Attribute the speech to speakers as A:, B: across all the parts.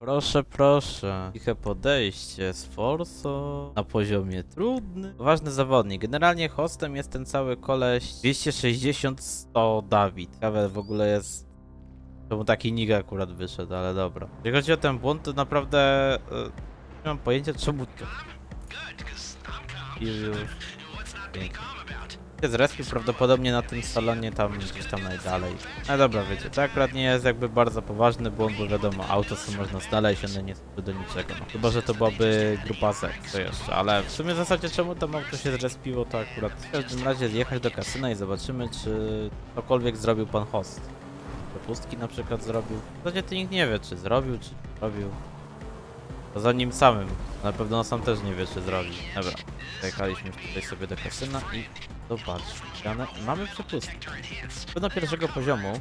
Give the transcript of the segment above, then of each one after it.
A: Proszę, proszę. Ciche podejście z Forso na poziomie trudny. Ważny zawodnik. Generalnie hostem jest ten cały koleś 260-100 Dawid. Ciekawe w ogóle jest czemu taki niga akurat wyszedł, ale dobra. Jeśli chodzi o ten błąd, to naprawdę e, nie mam pojęcia czemu to... I już... Pięknie. Się zrespił prawdopodobnie na tym salonie tam gdzieś tam najdalej. No dobra, wiecie, to akurat nie jest jakby bardzo poważny błąd, bo wiadomo, auto co można znaleźć, one nie są do niczego. No, chyba, że to byłaby grupa Z, co jeszcze, ale w sumie w zasadzie czemu tam auto się zrespiło, to akurat w każdym razie zjechać do kasyna i zobaczymy, czy cokolwiek zrobił pan host. Przepustki na przykład zrobił. W zasadzie to nikt nie wie, czy zrobił, czy nie zrobił. Poza nim samym. Na pewno on sam też nie wie, czy zrobi. Dobra, zajechaliśmy tutaj sobie do kasyna i zobaczmy. Mamy przepustki. Do pierwszego poziomu,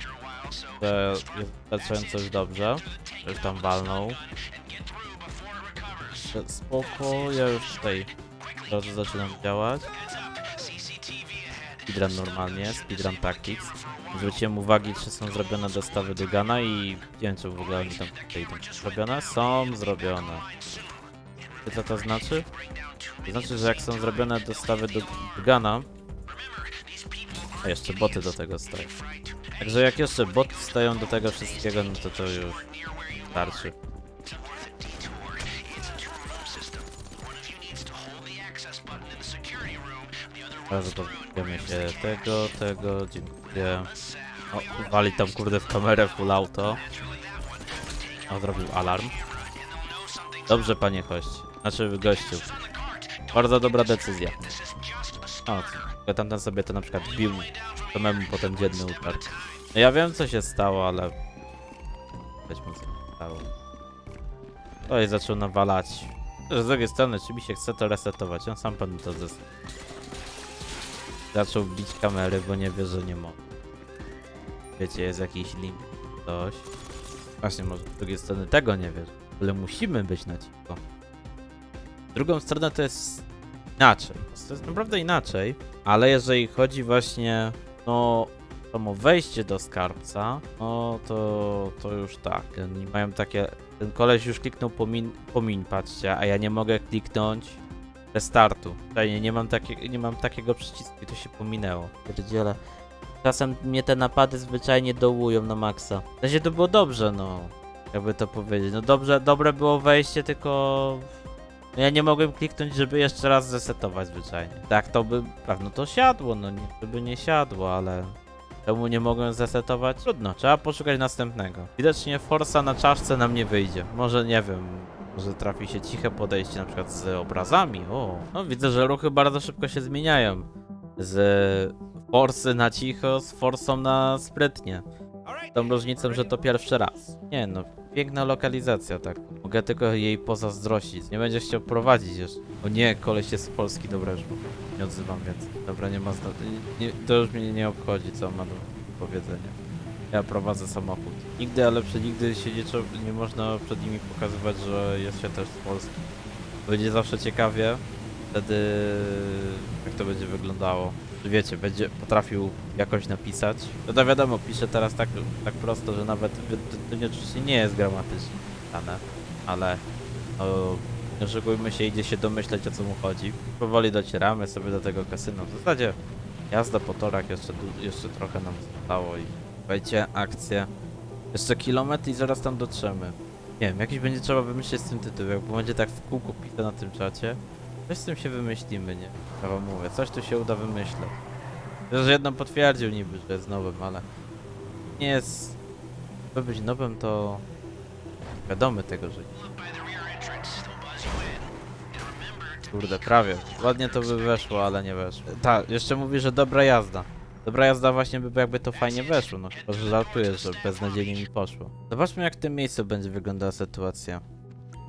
A: że jest wystarczająco już dobrze. Już tam walnął. Spoko, ja już tutaj od razu zaczynam działać. Speedrun normalnie, speedrun tactics. Zwróciłem uwagi, czy są zrobione dostawy do Gana i nie wiem, czy w ogóle oni tam tutaj zrobione. Są zrobione. Co to znaczy? To znaczy, że jak są zrobione dostawy do, Gana, a jeszcze boty do tego stoją. Także jak jeszcze boty stoją do tego wszystkiego, no to to już starczy. Teraz pozbędziemy się tego, tego, dziękuję. O, wali tam kurde w kamerę full auto. O, zrobił alarm. Dobrze, panie gość. Znaczy, gościu. Bardzo dobra decyzja. O, tamten sobie to na przykład bił samemu potem dzienny utarł. No ja wiem co się stało, ale... Weźmy co się stało. Oj, zaczął nawalać. Z drugiej strony, czy mi się chce to resetować? On sam pan to zes... Zaczął bić kamery, bo nie wie, że nie może. Wiecie, jest jakiś link, coś. Właśnie, może z drugiej strony tego nie wiesz. Ale musimy być na cicho. Drugą stronę to jest inaczej. To jest naprawdę inaczej. Ale jeżeli chodzi właśnie no samo wejście do skarbca, no to, to już tak. Oni mają takie. Ten koleś już kliknął pomin, pomin, patrzcie, a ja nie mogę kliknąć restartu. Tutaj nie mam, takie, nie mam takiego przycisku i to się pominęło. Pierdziele. Czasem mnie te napady zwyczajnie dołują na maksa. W sensie to było dobrze, no. Jakby to powiedzieć. No dobrze, dobre było wejście, tylko no ja nie mogłem kliknąć, żeby jeszcze raz zesetować zwyczajnie. Tak to by pewno to siadło, no nie, żeby nie siadło, ale czemu nie mogłem zesetować? Trudno, trzeba poszukać następnego. Widocznie Forsa na czaszce nam nie wyjdzie. Może nie wiem, może trafi się ciche podejście na przykład z obrazami. O, no widzę, że ruchy bardzo szybko się zmieniają. Z Forsy na cicho, z Forsą na sprytnie. Tą różnicą, że to pierwszy raz. Nie no, piękna lokalizacja, tak. Mogę tylko jej pozazdrościć. Nie będziesz chciał prowadzić jeszcze. O nie, koleś jest z Polski, dobra już nie odzywam więcej. Dobra, nie ma zna... nie, To już mnie nie obchodzi, co ma do powiedzenia. Ja prowadzę samochód. Nigdy, ale przenigdy się nie, nie można przed nimi pokazywać, że jest się też z Polski. Będzie zawsze ciekawie, wtedy jak to będzie wyglądało. Wiecie, będzie potrafił jakoś napisać. No to wiadomo, pisze teraz tak, tak prosto, że nawet to, oczywiście nie jest gramatycznie dane, ale no, nie oszukujmy się, idzie się domyśleć o co mu chodzi. Powoli docieramy sobie do tego kasyna. W zasadzie jazda po torach jeszcze, jeszcze trochę nam zostało i wejdzie akcję. Jeszcze kilometr i zaraz tam dotrzemy. Nie wiem, jakiś będzie trzeba wymyślić z tym tytułem, bo będzie tak w kółko pite na tym czacie. Coś z tym się wymyślimy, nie? Ja wam mówię, coś tu się uda wymyśleć. Że jedną potwierdził niby, że jest nowym, ale nie jest... By być nowym, to wiadomy tego, że... Kurde, prawie. Ładnie to by weszło, ale nie weszło. Tak, jeszcze mówi, że dobra jazda. Dobra jazda właśnie by jakby to fajnie weszło, no chyba, że żartuję, że beznadziejnie mi poszło. Zobaczmy jak w tym miejscu będzie wyglądała sytuacja.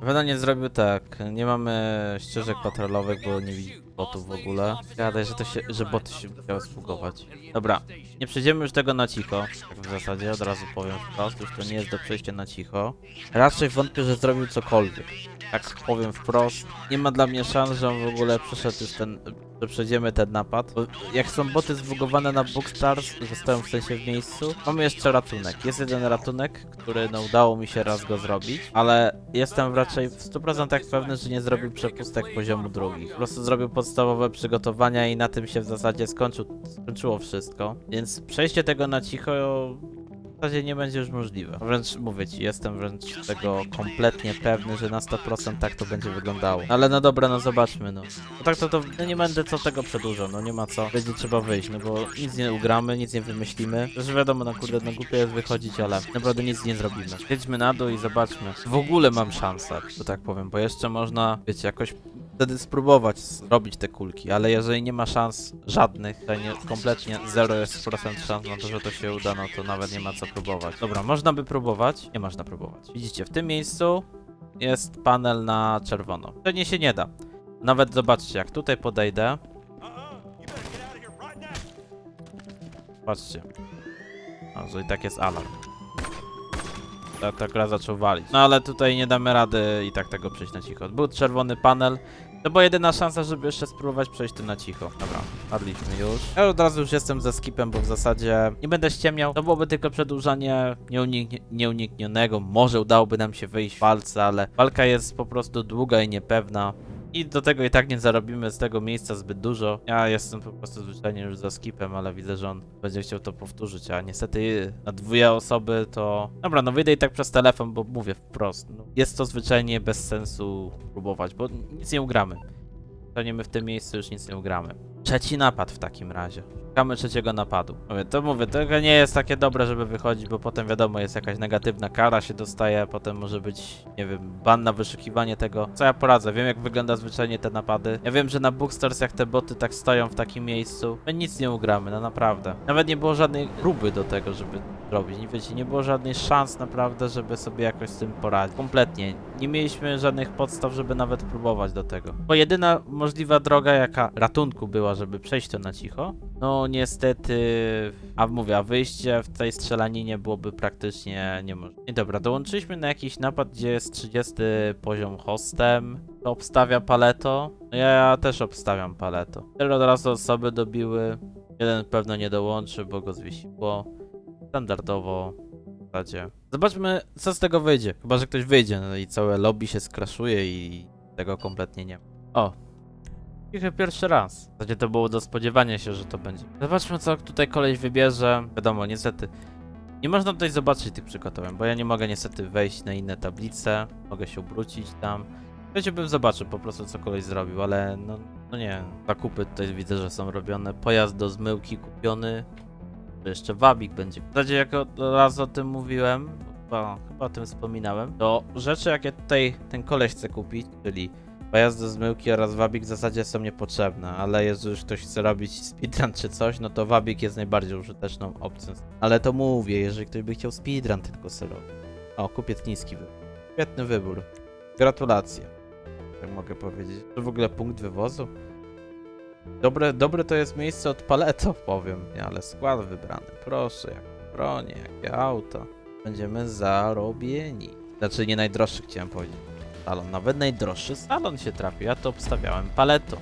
A: Pewno nie zrobił tak, nie mamy ścieżek patrolowych, bo nie widzi botów w ogóle. Gadaj, że to się, że boty się musiały spugować. Dobra, nie przejdziemy już tego na cicho, tak w zasadzie, od razu powiem wprost, już to nie jest do przejścia na cicho. Raczej wątpię, że zrobił cokolwiek. Tak powiem wprost, nie ma dla mnie szans, że on w ogóle przeszedł już ten że przejdziemy ten napad. Bo jak są boty zbugowane na Bookstars, że stoją w sensie w miejscu, mamy jeszcze ratunek. Jest jeden ratunek, który no udało mi się raz go zrobić, ale jestem raczej w 100% pewny, że nie zrobił przepustek poziomu drugich. Po prostu zrobił podstawowe przygotowania i na tym się w zasadzie skończył, skończyło wszystko. Więc przejście tego na cicho w zasadzie nie będzie już możliwe. Wręcz mówię ci, jestem wręcz tego kompletnie pewny, że na 100% tak to będzie wyglądało. Ale no dobra, no zobaczmy, no. No tak to, to no nie będę co tego przedłużał, no nie ma co. Będzie trzeba wyjść, no bo nic nie ugramy, nic nie wymyślimy. Że wiadomo, no kurde, no głupio jest wychodzić, ale naprawdę nic nie zrobimy. Jedźmy na dół i zobaczmy. W ogóle mam szansę, że tak powiem, bo jeszcze można, wiecie, jakoś wtedy spróbować zrobić te kulki, ale jeżeli nie ma szans żadnych, to nie, kompletnie zero jest procent szans na to, że to się uda, no to nawet nie ma co próbować. Dobra, można by próbować, nie można próbować. Widzicie, w tym miejscu jest panel na czerwono. To nie się nie da. Nawet zobaczcie, jak tutaj podejdę. Patrzcie. A, że i tak jest alarm. Ta, ta gra zaczął walić. No ale tutaj nie damy rady i tak tego przejść na cicho. Był czerwony panel. To była jedyna szansa, żeby jeszcze spróbować przejść tu na cicho. Dobra, padliśmy już. Ja od razu już jestem ze skipem, bo w zasadzie nie będę ściemniał. To byłoby tylko przedłużanie nieuniknionego. Może udałoby nam się wyjść w walce, ale walka jest po prostu długa i niepewna. I do tego i tak nie zarobimy z tego miejsca zbyt dużo. Ja jestem po prostu zwyczajnie już za skipem, ale widzę, że on będzie chciał to powtórzyć, a niestety na dwie osoby to... Dobra, no wyjdę i tak przez telefon, bo mówię wprost. No, jest to zwyczajnie bez sensu próbować, bo nic nie ugramy. Staniemy w tym miejscu, już nic nie ugramy. Trzeci napad w takim razie. Szukamy trzeciego napadu. Mówię, to mówię, to nie jest takie dobre, żeby wychodzić, bo potem wiadomo, jest jakaś negatywna kara się dostaje, potem może być, nie wiem, ban na wyszukiwanie tego. Co ja poradzę? Wiem, jak wygląda zwyczajnie te napady. Ja wiem, że na Bookstars, jak te boty tak stoją w takim miejscu, my nic nie ugramy, no naprawdę. Nawet nie było żadnej próby do tego, żeby robić. Nie wiecie, nie było żadnej szans naprawdę, żeby sobie jakoś z tym poradzić. Kompletnie. Nie mieliśmy żadnych podstaw, żeby nawet próbować do tego. Bo jedyna możliwa droga, jaka ratunku była, żeby przejść to na cicho, no niestety, a mówię, a wyjście w tej strzelaninie byłoby praktycznie niemożliwe. I dobra, dołączyliśmy na jakiś napad, gdzie jest 30 poziom hostem. To obstawia paleto. No ja, ja też obstawiam paleto. Cztery od razu osoby dobiły. Jeden pewno nie dołączy, bo go zwiesiło. Standardowo w zasadzie. Zobaczmy, co z tego wyjdzie. Chyba, że ktoś wyjdzie, no i całe lobby się skraszuje i tego kompletnie nie ma. O! Cichy pierwszy raz. W zasadzie to było do spodziewania się, że to będzie. Zobaczmy, co tutaj koleś wybierze. Wiadomo, niestety. Nie można tutaj zobaczyć tych przygotowań, bo ja nie mogę niestety wejść na inne tablice. Mogę się obrócić tam. Wiecie, bym zobaczył po prostu, co koleś zrobił, ale no, no nie. Zakupy tutaj widzę, że są robione. Pojazd do zmyłki kupiony. To jeszcze wabik będzie. W zasadzie jak raz o tym mówiłem, chyba, chyba o tym wspominałem, to rzeczy jakie tutaj ten koleś chce kupić, czyli pojazd do zmyłki oraz wabik w zasadzie są niepotrzebne, ale jeżeli już ktoś chce robić speedrun czy coś, no to wabik jest najbardziej użyteczną opcją. Ale to mówię, jeżeli ktoś by chciał speedrun tylko serowy. O, kupiec niski wybór. Świetny wybór. Gratulacje. Tak mogę powiedzieć. To w ogóle punkt wywozu? Dobre, dobre to jest miejsce od paleto, powiem, ale skład wybrany. Proszę, jak bronie, jakie auto. Będziemy zarobieni. Znaczy nie najdroższy chciałem powiedzieć. Salon, nawet najdroższy salon się trafił. Ja to obstawiałem paleto.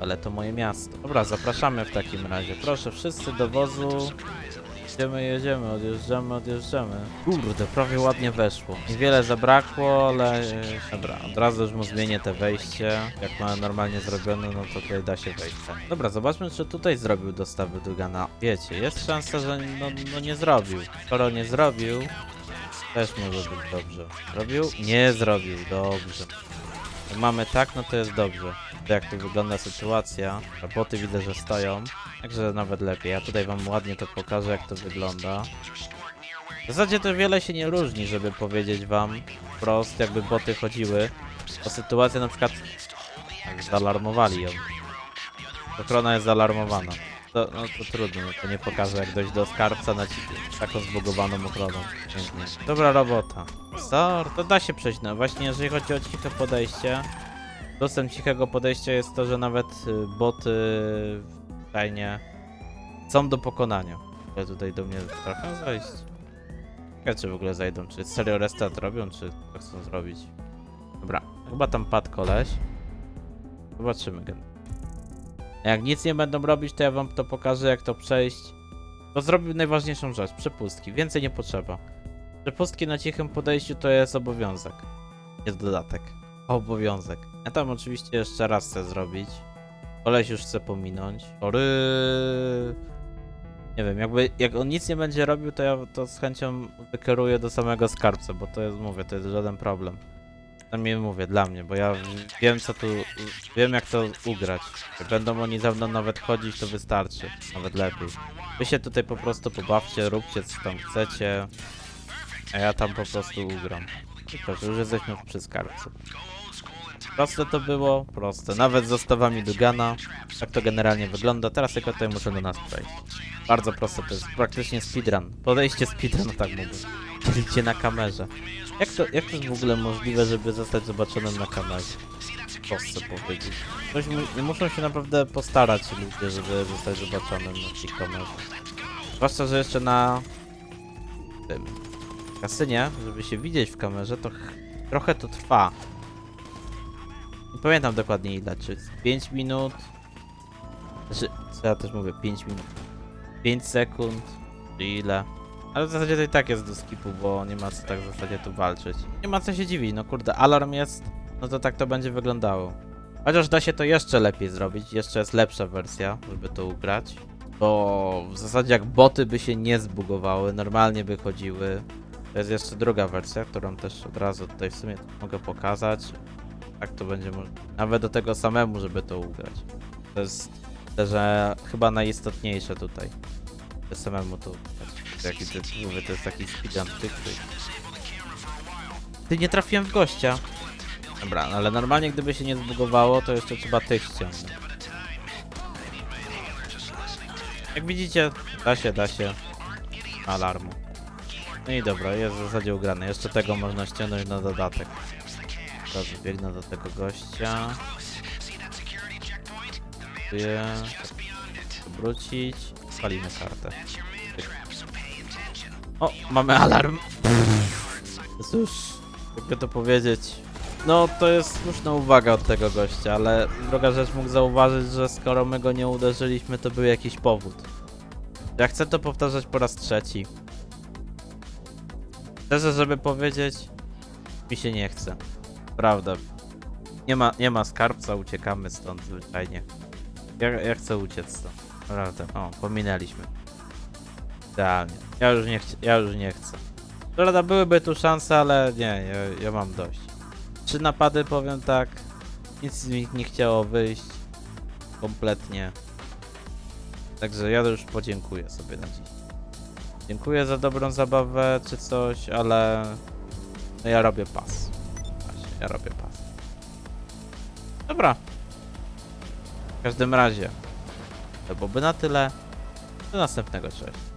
A: Paleto moje miasto. Dobra, zapraszamy w takim razie. Proszę, wszyscy do wozu. Jedziemy, jedziemy, odjeżdżamy, odjeżdżamy. Kurde, prawie ładnie weszło. Niewiele zabrakło, ale... e, Dobra, od razu już mu zmienię te wejście. Jak ma normalnie zrobione, no to tutaj da się wejść. Dobra, zobaczmy, czy tutaj zrobił dostawy Dugana. Wiecie, jest szansa, że no, no nie zrobił. Skoro nie zrobił, też może być dobrze. Zrobił? Nie zrobił, dobrze. Jak mamy tak, no to jest dobrze. Jak tu wygląda sytuacja. Roboty widzę, że stoją. Także nawet lepiej. Ja tutaj wam ładnie to pokażę, jak to wygląda. W zasadzie to wiele się nie różni, żeby powiedzieć wam wprost, jakby boty chodziły. O sytuację na przykład... Jak zaalarmowali ją. Ochrona jest zaalarmowana. To, no to trudno, no to nie pokażę jak dojść do skarbca na taką zbugowaną ochroną. Pięknie. Dobra robota. Sor, to da się przejść, no właśnie jeżeli chodzi o ciche podejście. Plusem cichego podejścia jest to, że nawet y, boty fajnie są do pokonania. Ale tutaj do mnie trochę zajść. Ciekawe czy w ogóle zajdą, czy serio restart robią, czy to chcą zrobić. Dobra, chyba tam padł koleś. Zobaczymy. gen- Jak nic nie będą robić, to ja wam to pokażę, jak to przejść. To zrobił najważniejszą rzecz, przepustki. Więcej nie potrzeba. Przepustki na cichym podejściu to jest obowiązek. Jest dodatek. Obowiązek. Ja tam oczywiście jeszcze raz chcę zrobić. Koleś już chce pominąć. Chory. Nie wiem, jakby jak on nic nie będzie robił, to ja to z chęcią wykieruję do samego skarbca, bo to jest, mówię, to jest żaden problem. Przynajmniej mówię, dla mnie, bo ja wiem co tu, wiem jak to ugrać. Jak będą oni za mną nawet chodzić, to wystarczy. Nawet lepiej. Wy się tutaj po prostu pobawcie, róbcie co tam chcecie, a ja tam po prostu ugram. I proszę, już jesteśmy przy skarbcu. Proste to było, proste. Nawet z zestawami Dugana. Tak to generalnie wygląda. Teraz tylko tutaj muszę do nas przejść. Bardzo proste, to jest praktycznie speedrun. Podejście speedrun, tak mówię. Widzicie na kamerze. Jak to, jak to jest w ogóle możliwe, żeby zostać zobaczonym na kamerze? Proste powiedzieć. Ktoś mu, muszą się naprawdę postarać ludzie, żeby zostać zobaczonym na tej kamerze. Zwłaszcza, że jeszcze na tym kasynie, żeby się widzieć w kamerze, to ch- trochę to trwa. Nie pamiętam dokładnie ile, czy 5 minut? Znaczy, co ja też mówię, 5 minut. 5 sekund, czy ile? Ale w zasadzie to i tak jest do skipu, bo nie ma co tak w zasadzie tu walczyć. Nie ma co się dziwić, no kurde, alarm jest, no to tak to będzie wyglądało. Chociaż da się to jeszcze lepiej zrobić, jeszcze jest lepsza wersja, żeby to ugrać. Bo w zasadzie jak boty by się nie zbugowały, normalnie by chodziły. To jest jeszcze druga wersja, którą też od razu tutaj w sumie mogę pokazać. Tak to będzie możliwe. Nawet do tego samemu, żeby to ugrać. To jest że chyba najistotniejsze tutaj. Żeby samemu to. Jaki to, mówię, to jest taki speedrun tyk. Ty nie trafiłem w gościa. Dobra, no ale normalnie gdyby się nie zbugowało, to jeszcze trzeba tych ściągnąć. Jak widzicie, da się, da się. Alarmu. No i dobra, jest w zasadzie ugrane. Jeszcze tego można ściągnąć na dodatek. Dobrze, biegnę do tego gościa. Dziękuję. Wrócić. Spalimy kartę. O, mamy alarm. Cóż, jakby to powiedzieć. No, to jest słuszna uwaga od tego gościa, ale druga rzecz mógł zauważyć, że skoro my go nie uderzyliśmy, to był jakiś powód. Ja chcę to powtarzać po raz trzeci. Szczerze, żeby powiedzieć, mi się nie chce. Prawda. Nie ma, nie ma skarbca, uciekamy stąd zwyczajnie. Ja, ja chcę uciec stąd. Naprawdę. O, pominęliśmy. Idealnie. Ja już nie, ja już nie chcę. Prawda, byłyby tu szanse, ale nie, ja, ja mam dość. Trzy napady, powiem tak. Nic z nich nie chciało wyjść. Kompletnie. Także ja już podziękuję sobie na dziś. Dziękuję za dobrą zabawę czy coś, ale no ja robię pas. Ja robię pas. Dobra. W każdym razie, to byłoby na tyle. Do następnego, cześć.